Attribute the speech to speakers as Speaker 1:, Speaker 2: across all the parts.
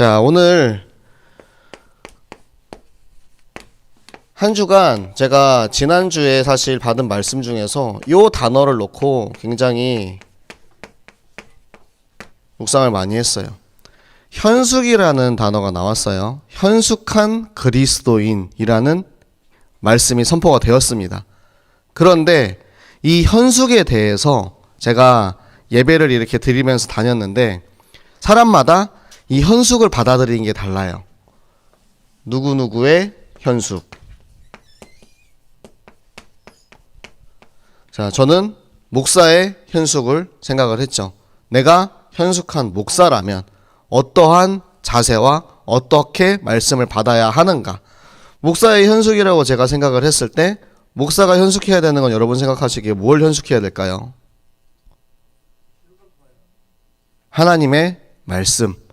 Speaker 1: 자, 오늘 한 주간 제가 지난주에 사실 받은 말씀 중에서 요 단어를 놓고 굉장히 묵상을 많이 했어요. 현숙이라는 단어가 나왔어요. 현숙한 그리스도인이라는 말씀이 선포가 되었습니다. 그런데 이 현숙에 대해서 제가 예배를 이렇게 드리면서 다녔는데 사람마다 이 현숙을 받아들이는 게 달라요. 누구누구의 현숙. 자, 저는 목사의 현숙을 생각을 했죠. 내가 현숙한 목사라면 어떠한 자세와 어떻게 말씀을 받아야 하는가. 목사의 현숙이라고 제가 생각을 했을 때 목사가 현숙해야 되는 건 여러분 생각하시기에 뭘 현숙해야 될까요? 하나님의 말씀.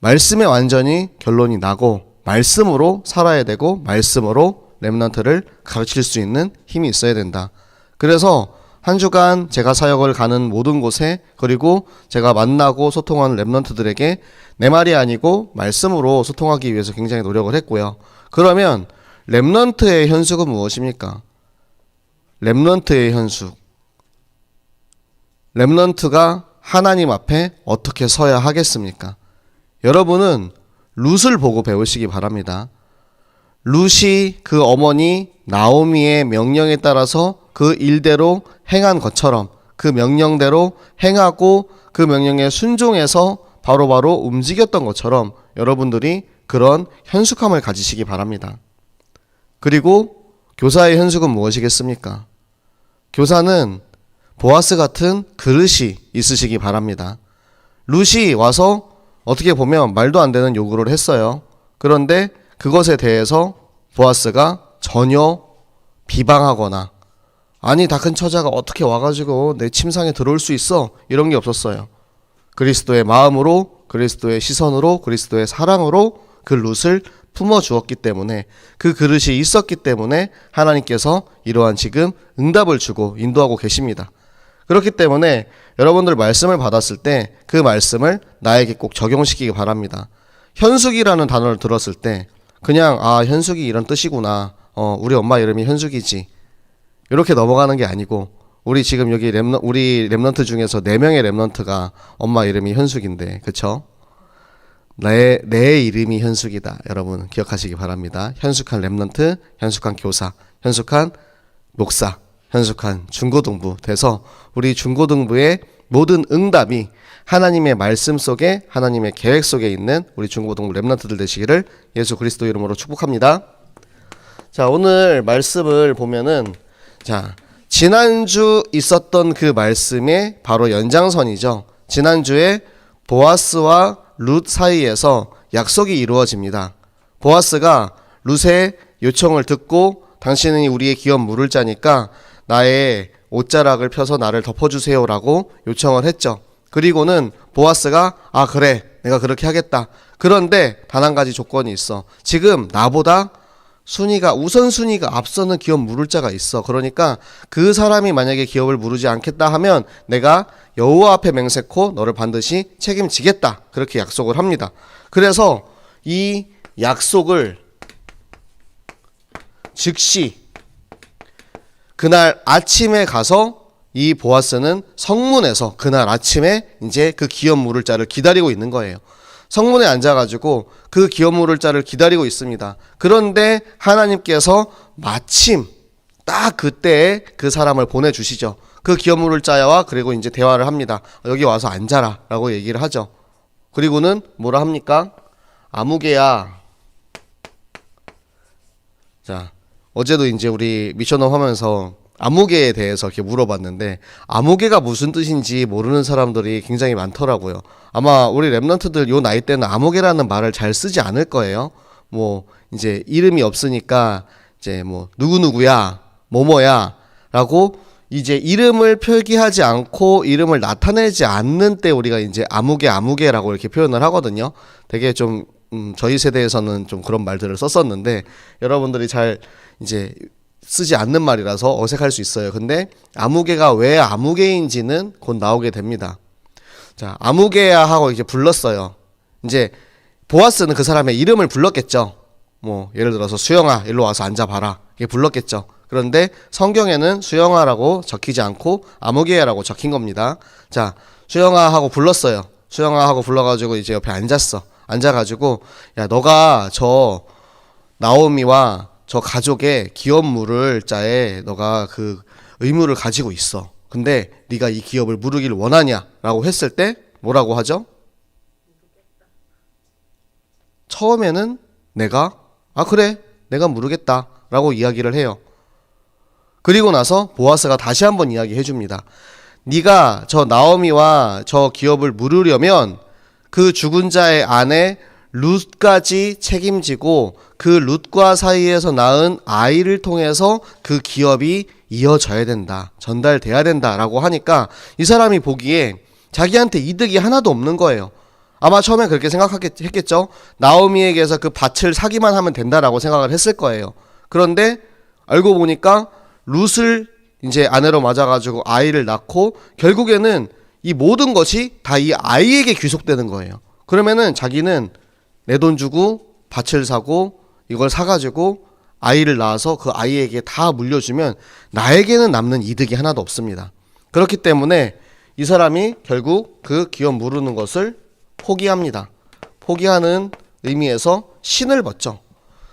Speaker 1: 말씀에 완전히 결론이 나고 말씀으로 살아야 되고 말씀으로 렘넌트를 가르칠 수 있는 힘이 있어야 된다. 그래서 한 주간 제가 사역을 가는 모든 곳에 그리고 제가 만나고 소통하는 렘넌트들에게 내 말이 아니고 말씀으로 소통하기 위해서 굉장히 노력을 했고요. 그러면 렘넌트의 현숙은 무엇입니까? 렘넌트의 현숙. 렘넌트가 하나님 앞에 어떻게 서야 하겠습니까? 여러분은 룻을 보고 배우시기 바랍니다. 룻이 그 어머니 나오미의 명령에 따라서 그 일대로 행한 것처럼 그 명령대로 행하고 그 명령에 순종해서 바로바로 움직였던 것처럼 여러분들이 그런 현숙함을 가지시기 바랍니다. 그리고 교사의 현숙은 무엇이겠습니까? 교사는 보아스 같은 그릇이 있으시기 바랍니다. 룻이 와서 어떻게 보면 말도 안 되는 요구를 했어요. 그런데 그것에 대해서 보아스가 전혀 비방하거나 아니 다 큰 처자가 어떻게 와가지고 내 침상에 들어올 수 있어 이런 게 없었어요. 그리스도의 마음으로 그리스도의 시선으로 그리스도의 사랑으로 그 룻을 품어 주었기 때문에 그 그릇이 있었기 때문에 하나님께서 이러한 지금 응답을 주고 인도하고 계십니다. 그렇기 때문에 여러분들 말씀을 받았을 때 그 말씀을 나에게 꼭 적용시키기 바랍니다. 현숙이라는 단어를 들었을 때 그냥 아 현숙이 이런 뜻이구나. 어 우리 엄마 이름이 현숙이지. 이렇게 넘어가는 게 아니고 우리 지금 여기 랩너 우리 랩런트 중에서 네 명의 랩런트가 엄마 이름이 현숙인데 그쵸? 내, 내 이름이 현숙이다. 여러분 기억하시기 바랍니다. 현숙한 랩런트, 현숙한 교사, 현숙한 목사, 현숙한 중고등부 돼서 우리 중고등부의 모든 응답이 하나님의 말씀 속에 하나님의 계획 속에 있는 우리 중고등부 랩런트들 되시기를 예수 그리스도 이름으로 축복합니다. 자 오늘 말씀을 보면은 자 지난주 있었던 그 말씀의 바로 연장선이죠. 지난주에 보아스와 룻 사이에서 약속이 이루어집니다. 보아스가 룻의 요청을 듣고 당신은 우리의 기업 물을 자니까 나의 옷자락을 펴서 나를 덮어주세요라고 요청을 했죠. 그리고는 보아스가 아 그래 내가 그렇게 하겠다. 그런데 단 한 가지 조건이 있어. 지금 나보다 순위가 우선 순위가 앞서는 기업 물을 자가 있어. 그러니까 그 사람이 만약에 기업을 물으지 않겠다 하면 내가 여호와 앞에 맹세코 너를 반드시 책임지겠다. 그렇게 약속을 합니다. 그래서 이 약속을 즉시 그날 아침에 가서 이 보아스는 성문에서 그날 아침에 이제 그 기업 물을 자를 기다리고 있는 거예요. 성문에 앉아가지고 그 기업 물을 자를 기다리고 있습니다. 그런데 하나님께서 마침 딱 그때에 그 사람을 보내주시죠. 그 기업 물을 자와 그리고 이제 대화를 합니다. 여기 와서 앉아라 라고 얘기를 하죠. 그리고는 뭐라 합니까? 아무개야. 자, 어제도 이제 우리 미션업 하면서 아무개에 대해서 이렇게 물어봤는데 아무개가 무슨 뜻인지 모르는 사람들이 굉장히 많더라고요. 아마 우리 랩런트들 요 나이 때는 아무개라는 말을 잘 쓰지 않을 거예요. 뭐 이제 이름이 없으니까 이제 뭐 누구누구야 뭐뭐야라고 이제 이름을 표기하지 않고 이름을 나타내지 않는 때 우리가 이제 아무개 아무개라고 이렇게 표현을 하거든요. 되게 좀 음, 저희 세대에서는 좀 그런 말들을 썼었는데 여러분들이 잘 이제 쓰지 않는 말이라서 어색할 수 있어요. 근데 아무개가 왜 아무개인지는 곧 나오게 됩니다. 자, 아무개야 하고 이제 불렀어요. 이제 보아스는 그 사람의 이름을 불렀겠죠. 뭐 예를 들어서 수영아 일로 와서 앉아봐라 이게 불렀겠죠. 그런데 성경에는 수영아라고 적히지 않고 아무개라고 적힌 겁니다. 자 수영아 하고 불렀어요. 수영아 하고 불러가지고 이제 옆에 앉았어. 앉아가지고 야 너가 저 나오미와 저 가족의 기업 물을 자에 너가 그 의무를 가지고 있어. 근데 네가 이 기업을 물으길 원하냐라고 했을 때 뭐라고 하죠? 처음에는 내가 아 그래 내가 물으겠다라고 이야기를 해요. 그리고 나서 보아스가 다시 한번 이야기해 줍니다. 네가 저 나오미와 저 기업을 물으려면 그 죽은 자의 아내 룻까지 책임지고 그 룻과 사이에서 낳은 아이를 통해서 그 기업이 이어져야 된다. 전달돼야 된다라고 하니까 이 사람이 보기에 자기한테 이득이 하나도 없는 거예요. 아마 처음에 그렇게 생각했겠죠. 나오미에게서 그 밭을 사기만 하면 된다라고 생각을 했을 거예요. 그런데 알고 보니까 룻을 이제 아내로 맞아가지고 아이를 낳고 결국에는 이 모든 것이 다 이 아이에게 귀속되는 거예요. 그러면은 자기는 내 돈 주고 밭을 사고 이걸 사가지고 아이를 낳아서 그 아이에게 다 물려주면 나에게는 남는 이득이 하나도 없습니다. 그렇기 때문에 이 사람이 결국 그 기업 무르는 것을 포기합니다. 포기하는 의미에서 신을 벗죠.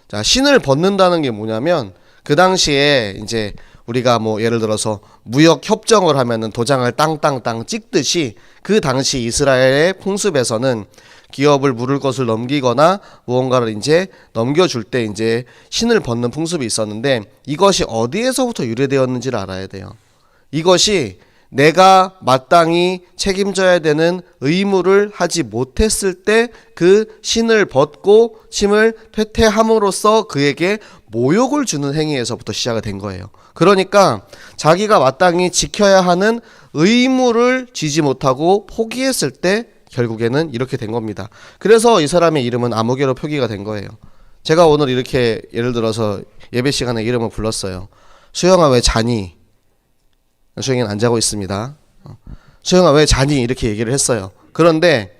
Speaker 1: 자, 신을 벗는다는 게 뭐냐면 그 당시에 이제 우리가 뭐 예를 들어서 무역 협정을 하면은 도장을 땅땅땅 찍듯이 그 당시 이스라엘의 풍습에서는 기업을 물을 것을 넘기거나 무언가를 이제 넘겨줄 때 이제 신을 벗는 풍습이 있었는데 이것이 어디에서부터 유래되었는지를 알아야 돼요. 이것이 내가 마땅히 책임져야 되는 의무를 하지 못했을 때 그 신을 벗고 침을 퇴퇴함으로써 그에게 모욕을 주는 행위에서부터 시작이 된 거예요. 그러니까 자기가 마땅히 지켜야 하는 의무를 지지 못하고 포기했을 때 결국에는 이렇게 된 겁니다. 그래서 이 사람의 이름은 아무개로 표기가 된 거예요. 제가 오늘 이렇게 예를 들어서 예배 시간에 이름을 불렀어요. 수영아 왜 자니? 수영이는 안 자고 있습니다. 어. 수영아 왜 자니? 이렇게 얘기를 했어요. 그런데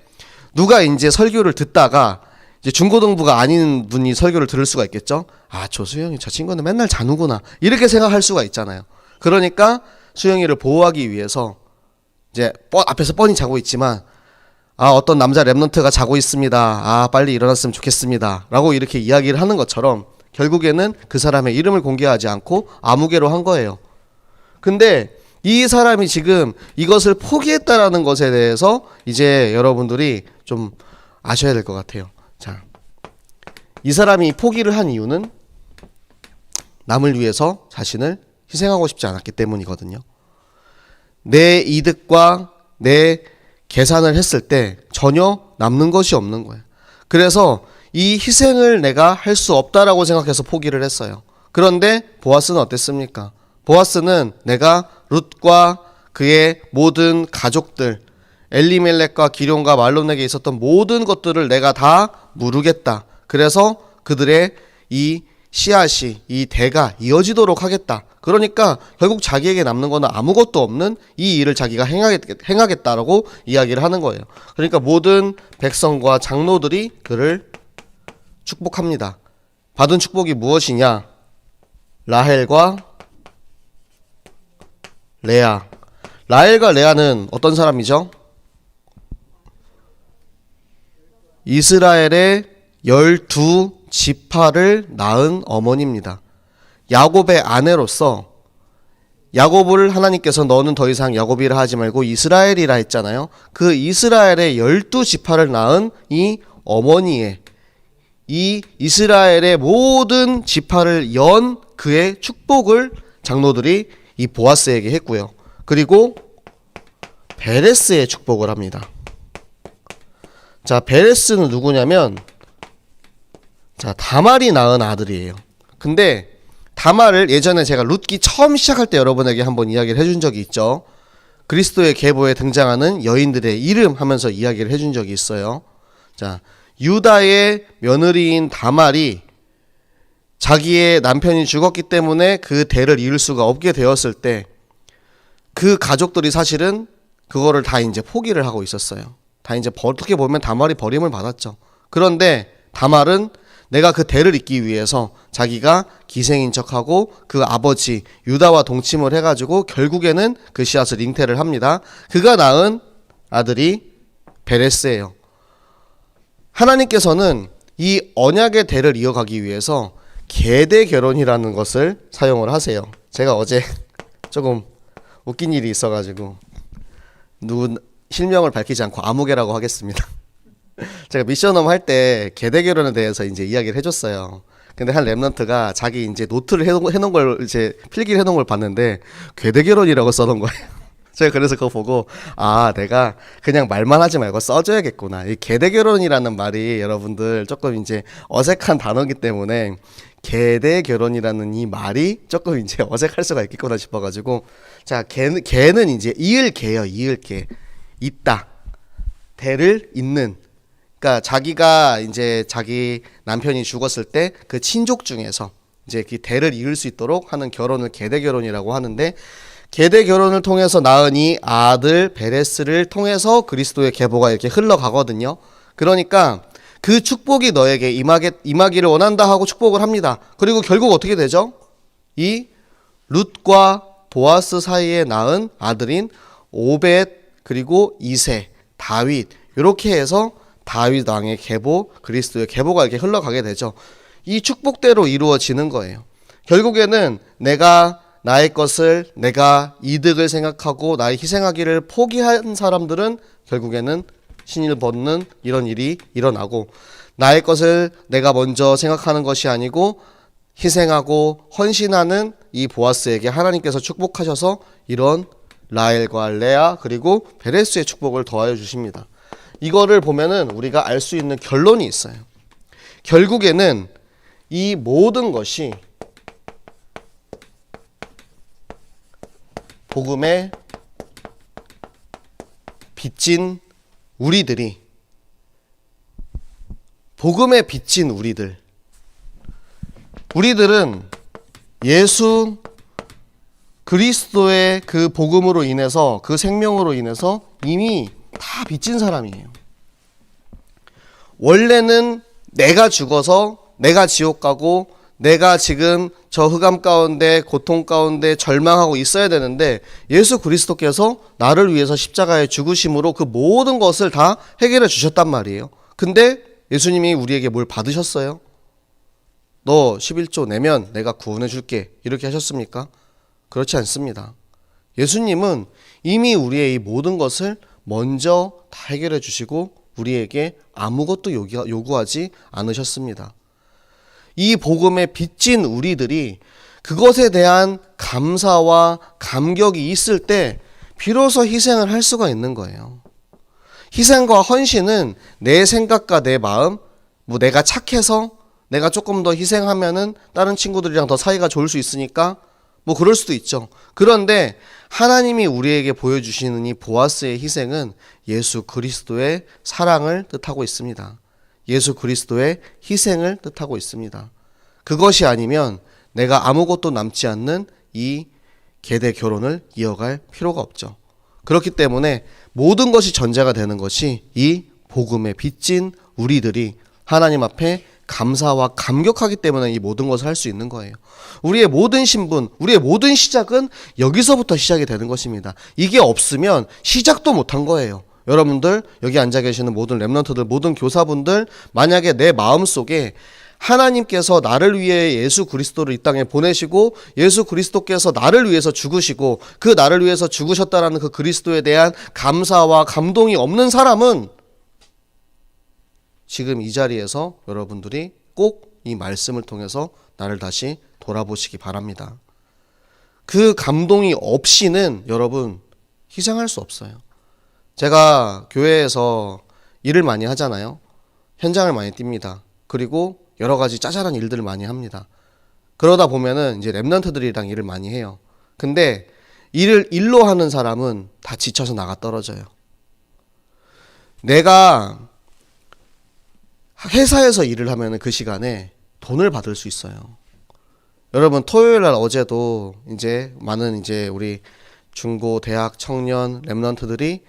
Speaker 1: 누가 이제 설교를 듣다가 이제 중고등부가 아닌 분이 설교를 들을 수가 있겠죠? 아, 저 수영이 저 친구는 맨날 자누구나. 이렇게 생각할 수가 있잖아요. 그러니까 수영이를 보호하기 위해서 이제 뻔, 앞에서 뻔히 자고 있지만 아, 어떤 남자 랩런트가 자고 있습니다. 아, 빨리 일어났으면 좋겠습니다. 라고 이렇게 이야기를 하는 것처럼 결국에는 그 사람의 이름을 공개하지 않고 아무개로 한 거예요. 근데 이 사람이 지금 이것을 포기했다라는 것에 대해서 이제 여러분들이 좀 아셔야 될 것 같아요. 자, 이 사람이 포기를 한 이유는 남을 위해서 자신을 희생하고 싶지 않았기 때문이거든요. 내 이득과 내 계산을 했을 때 전혀 남는 것이 없는 거예요. 그래서 이 희생을 내가 할 수 없다라고 생각해서 포기를 했어요. 그런데 보아스는 어땠습니까? 보아스는 내가 룻과 그의 모든 가족들, 엘리멜렉과 기룡과 말론에게 있었던 모든 것들을 내가 다 무르겠다. 그래서 그들의 이 씨앗이 이 대가 이어지도록 하겠다. 그러니까 결국 자기에게 남는 거는 아무것도 없는 이 일을 자기가 행하겠, 행하겠 다라고 이야기를 하는 거예요. 그러니까 모든 백성과 장로들이 그를 축복합니다. 받은 축복이 무엇이냐? 라헬과 레아. 라헬과 레아는 어떤 사람이죠? 이스라엘의 열두 지파를 낳은 어머니입니다. 야곱의 아내로서 야곱을 하나님께서 너는 더 이상 야곱이라 하지 말고 이스라엘이라 했잖아요. 그 이스라엘의 열두 지파를 낳은 이 어머니의 이 이스라엘의 모든 지파를 연 그의 축복을 장로들이 이 보아스에게 했고요. 그리고 베레스의 축복을 합니다. 자, 베레스는 누구냐면 자, 다말이 낳은 아들이에요. 근데 다말을 예전에 제가 룻기 처음 시작할 때 여러분에게 한번 이야기를 해준 적이 있죠. 그리스도의 계보에 등장하는 여인들의 이름 하면서 이야기를 해준 적이 있어요. 자, 유다의 며느리인 다말이 자기의 남편이 죽었기 때문에 그 대를 이을 수가 없게 되었을 때 그 가족들이 사실은 그거를 다 이제 포기를 하고 있었어요. 다 이제 어떻게 보면 다말이 버림을 받았죠. 그런데 다말은 내가 그 대를 잇기 위해서 자기가 기생인 척하고 그 아버지 유다와 동침을 해가지고 결국에는 그 씨앗을 잉태를 합니다. 그가 낳은 아들이 베레스예요. 하나님께서는 이 언약의 대를 이어가기 위해서 계대 결혼이라는 것을 사용을 하세요. 제가 어제 조금 웃긴 일이 있어가지고 누구 실명을 밝히지 않고 아무개라고 하겠습니다. 제가 미션홈 할때 계대 결혼에 대해서 이제 이야기를 해줬어요. 근데 한 랩런트가 자기 이제 노트를 해놓은, 걸 이제 필기를 해놓은 걸 봤는데 괴대 결혼이라고 써놓은 거예요. 제가 그래서 그거 보고 아 내가 그냥 말만 하지 말고 써줘야겠구나. 이 계대 결혼이라는 말이 여러분들 조금 이제 어색한 단어기 때문에 계대 결혼이라는 이 말이 조금 이제 어색할 수가 있겠구나 싶어가지고 자 개는 이제 이을 개요 이을 개 있다 대를 잇는 그러니까 자기가 이제 자기 남편이 죽었을 때 그 친족 중에서 이제 그 대를 이을 수 있도록 하는 결혼을 계대 결혼이라고 하는데 계대 결혼을 통해서 낳은 이 아들 베레스를 통해서 그리스도의 계보가 이렇게 흘러가거든요. 그러니까 그 축복이 너에게 임하게, 임하기를 원한다 하고 축복을 합니다. 그리고 결국 어떻게 되죠? 이 룻과 보아스 사이에 낳은 아들인 오벳 그리고 이세 다윗 이렇게 해서 다윗 왕의 계보 그리스도의 계보가 이렇게 흘러가게 되죠. 이 축복대로 이루어지는 거예요. 결국에는 내가 나의 것을 내가 이득을 생각하고 나의 희생하기를 포기한 사람들은 결국에는 신일 벗는 이런 일이 일어나고 나의 것을 내가 먼저 생각하는 것이 아니고 희생하고 헌신하는 이 보아스에게 하나님께서 축복하셔서 이런 라엘과 레아 그리고 베레스의 축복을 더하여 주십니다. 이거를 보면은 우리가 알 수 있는 결론이 있어요. 결국에는 이 모든 것이 복음의 빚진 우리들이 복음에 빚진 우리들 우리들은 예수 그리스도의 그 복음으로 인해서 그 생명으로 인해서 이미 다 빚진 사람이에요. 원래는 내가 죽어서 내가 지옥 가고 내가 지금 저 흑암 가운데 고통 가운데 절망하고 있어야 되는데 예수 그리스도께서 나를 위해서 십자가에 죽으심으로 그 모든 것을 다 해결해 주셨단 말이에요. 근데 예수님이 우리에게 뭘 받으셨어요? 너 11조 내면 내가 구원해 줄게. 이렇게 하셨습니까? 그렇지 않습니다. 예수님은 이미 우리의 이 모든 것을 먼저 다 해결해 주시고 우리에게 아무것도 요구- 요구하지 않으셨습니다. 이 복음에 빚진 우리들이 그것에 대한 감사와 감격이 있을 때 비로소 희생을 할 수가 있는 거예요. 희생과 헌신은 내 생각과 내 마음, 뭐 내가 착해서 내가 조금 더 희생하면은 다른 친구들이랑 더 사이가 좋을 수 있으니까 뭐 그럴 수도 있죠. 그런데 하나님이 우리에게 보여주시는 이 보아스의 희생은 예수 그리스도의 사랑을 뜻하고 있습니다. 예수 그리스도의 희생을 뜻하고 있습니다. 그것이 아니면 내가 아무것도 남지 않는 이 계대 결혼을 이어갈 필요가 없죠. 그렇기 때문에 모든 것이 전제가 되는 것이 이 복음에 빚진 우리들이 하나님 앞에 감사와 감격하기 때문에 이 모든 것을 할 수 있는 거예요. 우리의 모든 신분, 우리의 모든 시작은 여기서부터 시작이 되는 것입니다. 이게 없으면 시작도 못한 거예요. 여러분들 여기 앉아 계시는 모든 렘넌트들 모든 교사분들 만약에 내 마음 속에 하나님께서 나를 위해 예수 그리스도를 이 땅에 보내시고 예수 그리스도께서 나를 위해서 죽으시고 그 나를 위해서 죽으셨다라는 그 그리스도에 대한 감사와 감동이 없는 사람은 지금 이 자리에서 여러분들이 꼭 이 말씀을 통해서 나를 다시 돌아보시기 바랍니다. 그 감동이 없이는 여러분 희생할 수 없어요. 제가 교회에서 일을 많이 하잖아요. 현장을 많이 띱니다. 그리고 여러 가지 짜잘한 일들을 많이 합니다. 그러다 보면은 이제 랩런트들이랑 일을 많이 해요. 근데 일을 일로 하는 사람은 다 지쳐서 나가 떨어져요. 내가 회사에서 일을 하면은 그 시간에 돈을 받을 수 있어요. 여러분 토요일 날 어제도 이제 많은 이제 우리 중고 대학 청년 랩런트들이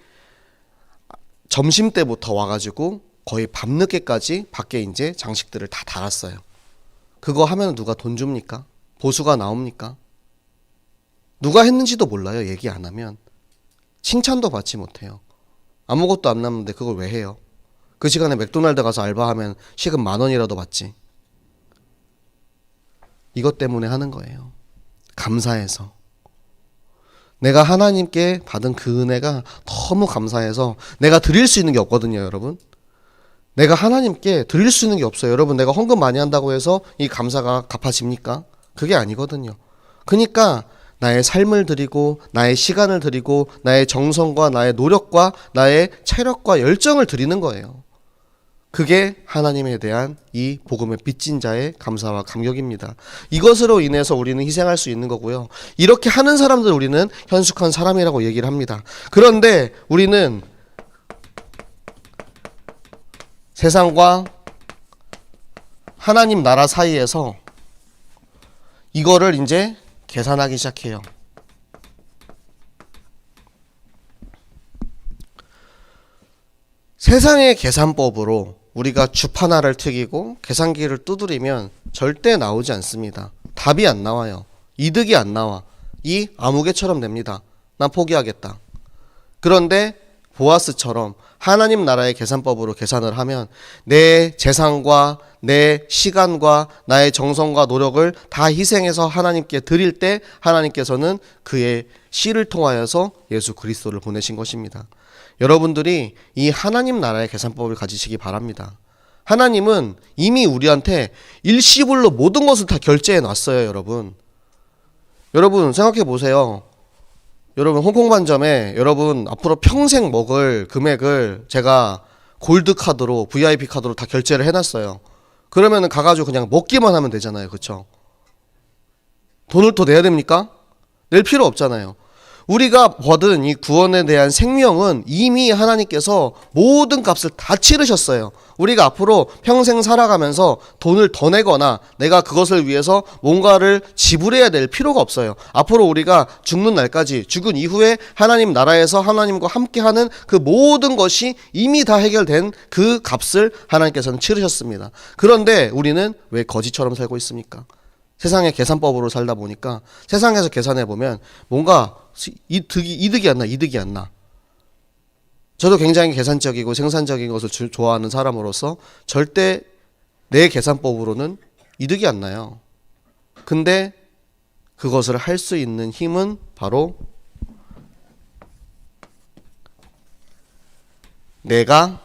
Speaker 1: 점심 때부터 와가지고 거의 밤늦게까지 밖에 이제 장식들을 다 달았어요. 그거 하면 누가 돈 줍니까? 보수가 나옵니까? 누가 했는지도 몰라요. 얘기 안 하면. 칭찬도 받지 못해요. 아무것도 안 남는데 그걸 왜 해요? 그 시간에 맥도날드 가서 알바하면 시급 만 원이라도 받지. 이것 때문에 하는 거예요. 감사해서. 내가 하나님께 받은 그 은혜가 너무 감사해서 내가 드릴 수 있는 게 없거든요, 여러분. 내가 하나님께 드릴 수 있는 게 없어요. 여러분, 내가 헌금 많이 한다고 해서 이 감사가 갚아집니까? 그게 아니거든요. 그러니까 나의 삶을 드리고 나의 시간을 드리고 나의 정성과 나의 노력과 나의 체력과 열정을 드리는 거예요. 그게 하나님에 대한 이 복음의 빚진 자의 감사와 감격입니다. 이것으로 인해서 우리는 희생할 수 있는 거고요. 이렇게 하는 사람들 우리는 현숙한 사람이라고 얘기를 합니다. 그런데 우리는 세상과 하나님 나라 사이에서 이거를 이제 계산하기 시작해요. 세상의 계산법으로 우리가 주파나를 튀기고 계산기를 두드리면 절대 나오지 않습니다. 답이 안 나와요. 이득이 안 나와. 이 아무개처럼 됩니다. 난 포기하겠다. 그런데 보아스처럼 하나님 나라의 계산법으로 계산을 하면 내 재산과 내 시간과 나의 정성과 노력을 다 희생해서 하나님께 드릴 때 하나님께서는 그의 씨를 통하여서 예수 그리스도를 보내신 것입니다. 여러분들이 이 하나님 나라의 계산법을 가지시기 바랍니다. 하나님은 이미 우리한테 일시불로 모든 것을 다 결제해 놨어요, 여러분. 여러분 생각해 보세요. 여러분 홍콩 반점에 여러분 앞으로 평생 먹을 금액을 제가 골드 카드로 VIP 카드로 다 결제를 해놨어요. 그러면은 가가지고 그냥 먹기만 하면 되잖아요, 그렇죠? 돈을 더 내야 됩니까? 낼 필요 없잖아요. 우리가 받은 이 구원에 대한 생명은 이미 하나님께서 모든 값을 다 치르셨어요. 우리가 앞으로 평생 살아가면서 돈을 더 내거나 내가 그것을 위해서 뭔가를 지불해야 될 필요가 없어요. 앞으로 우리가 죽는 날까지 죽은 이후에 하나님 나라에서 하나님과 함께하는 그 모든 것이 이미 다 해결된 그 값을 하나님께서는 치르셨습니다. 그런데 우리는 왜 거지처럼 살고 있습니까? 세상의 계산법으로 살다 보니까 세상에서 계산해 보면 뭔가 이득이 이득이 안 나, 이득이 안 나. 저도 굉장히 계산적이고 생산적인 것을 주- 좋아하는 사람으로서 절대 내 계산법으로는 이득이 안 나요. 근데 그것을 할 수 있는 힘은 바로 내가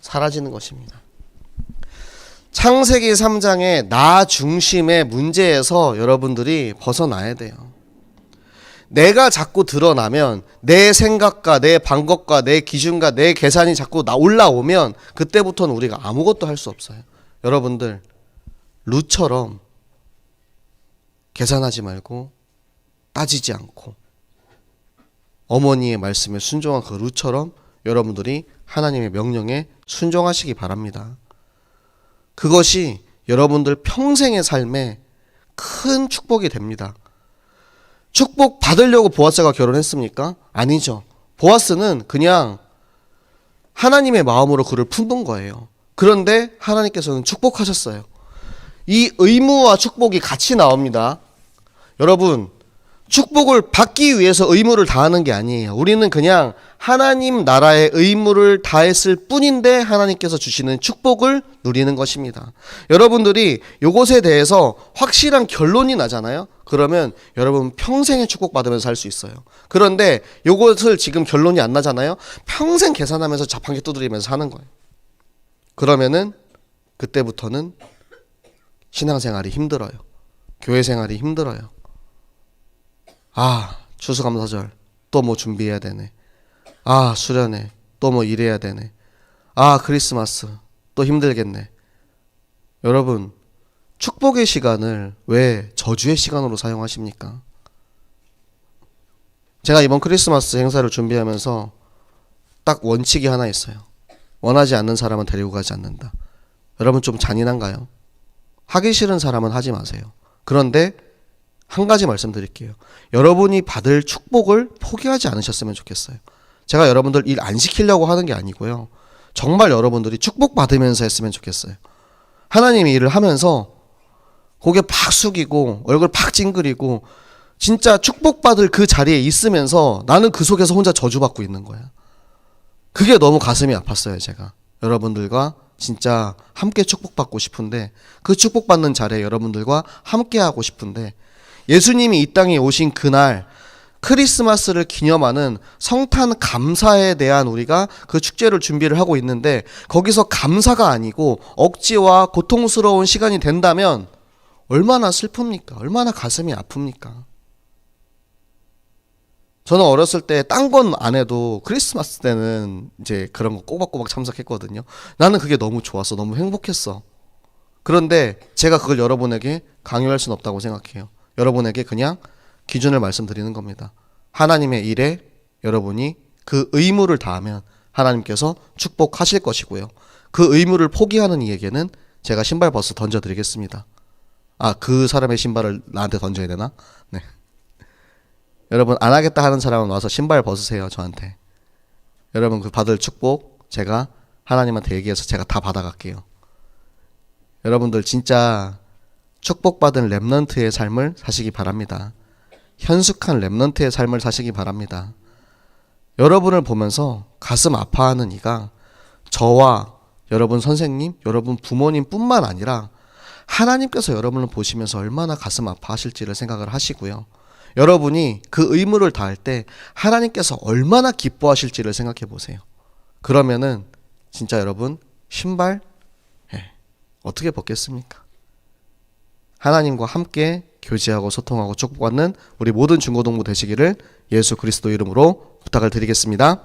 Speaker 1: 사라지는 것입니다. 창세기 3장의 나 중심의 문제에서 여러분들이 벗어나야 돼요. 내가 자꾸 드러나면 내 생각과 내 방법과 내 기준과 내 계산이 자꾸 나 올라오면 그때부터는 우리가 아무것도 할 수 없어요. 여러분들 루처럼 계산하지 말고 따지지 않고 어머니의 말씀에 순종한 그 루처럼 여러분들이 하나님의 명령에 순종하시기 바랍니다. 그것이 여러분들 평생의 삶에 큰 축복이 됩니다. 축복 받으려고 보아스가 결혼했습니까? 아니죠. 보아스는 그냥 하나님의 마음으로 그를 품은 거예요. 그런데 하나님께서는 축복하셨어요. 이 의무와 축복이 같이 나옵니다. 여러분, 축복을 받기 위해서 의무를 다하는 게 아니에요. 우리는 그냥 하나님 나라의 의무를 다했을 뿐인데 하나님께서 주시는 축복을 누리는 것입니다. 여러분들이 이것에 대해서 확실한 결론이 나잖아요. 그러면 여러분 평생의 축복 받으면서 살 수 있어요. 그런데 이것을 지금 결론이 안 나잖아요. 평생 계산하면서 자판기 두드리면서 하는 거예요. 그러면은 그때부터는 신앙생활이 힘들어요. 교회 생활이 힘들어요. 아, 추수감사절 또 뭐 준비해야 되네. 아, 수련회 또 뭐 일해야 되네. 아, 크리스마스 또 힘들겠네. 여러분, 축복의 시간을 왜 저주의 시간으로 사용하십니까? 제가 이번 크리스마스 행사를 준비하면서 딱 원칙이 하나 있어요. 원하지 않는 사람은 데리고 가지 않는다. 여러분 좀 잔인한가요? 하기 싫은 사람은 하지 마세요. 그런데 한 가지 말씀드릴게요. 여러분이 받을 축복을 포기하지 않으셨으면 좋겠어요. 제가 여러분들 일 안 시키려고 하는 게 아니고요. 정말 여러분들이 축복받으면서 했으면 좋겠어요. 하나님이 일을 하면서 고개 팍 숙이고 얼굴 팍 찡그리고 진짜 축복받을 그 자리에 있으면서 나는 그 속에서 혼자 저주받고 있는 거야. 그게 너무 가슴이 아팠어요, 제가. 여러분들과 진짜 함께 축복받고 싶은데 그 축복받는 자리에 여러분들과 함께 하고 싶은데 예수님이 이 땅에 오신 그날 크리스마스를 기념하는 성탄 감사에 대한 우리가 그 축제를 준비를 하고 있는데 거기서 감사가 아니고 억지와 고통스러운 시간이 된다면 얼마나 슬픕니까? 얼마나 가슴이 아픕니까? 저는 어렸을 때 딴 건 안 해도 크리스마스 때는 이제 그런 거 꼬박꼬박 참석했거든요. 나는 그게 너무 좋았어. 너무 행복했어. 그런데 제가 그걸 여러분에게 강요할 수는 없다고 생각해요. 여러분에게 그냥 기준을 말씀드리는 겁니다. 하나님의 일에 여러분이 그 의무를 다하면 하나님께서 축복하실 것이고요. 그 의무를 포기하는 이에게는 제가 신발 벗어 던져드리겠습니다. 아, 그 사람의 신발을 나한테 던져야 되나? 네. 여러분, 안 하겠다 하는 사람은 와서 신발 벗으세요, 저한테. 여러분, 그 받을 축복, 제가 하나님한테 얘기해서 제가 다 받아갈게요. 여러분들, 진짜 축복받은 랩넌트의 삶을 사시기 바랍니다. 현숙한 랩넌트의 삶을 사시기 바랍니다. 여러분을 보면서 가슴 아파하는 이가 저와 여러분 선생님, 여러분 부모님 뿐만 아니라 하나님께서 여러분을 보시면서 얼마나 가슴 아파하실지를 생각을 하시고요. 여러분이 그 의무를 다할 때 하나님께서 얼마나 기뻐하실지를 생각해 보세요. 그러면은 진짜 여러분 신발 예, 어떻게 벗겠습니까? 하나님과 함께 교제하고 소통하고 축복받는 우리 모든 중고동부 되시기를 예수 그리스도 이름으로 부탁을 드리겠습니다.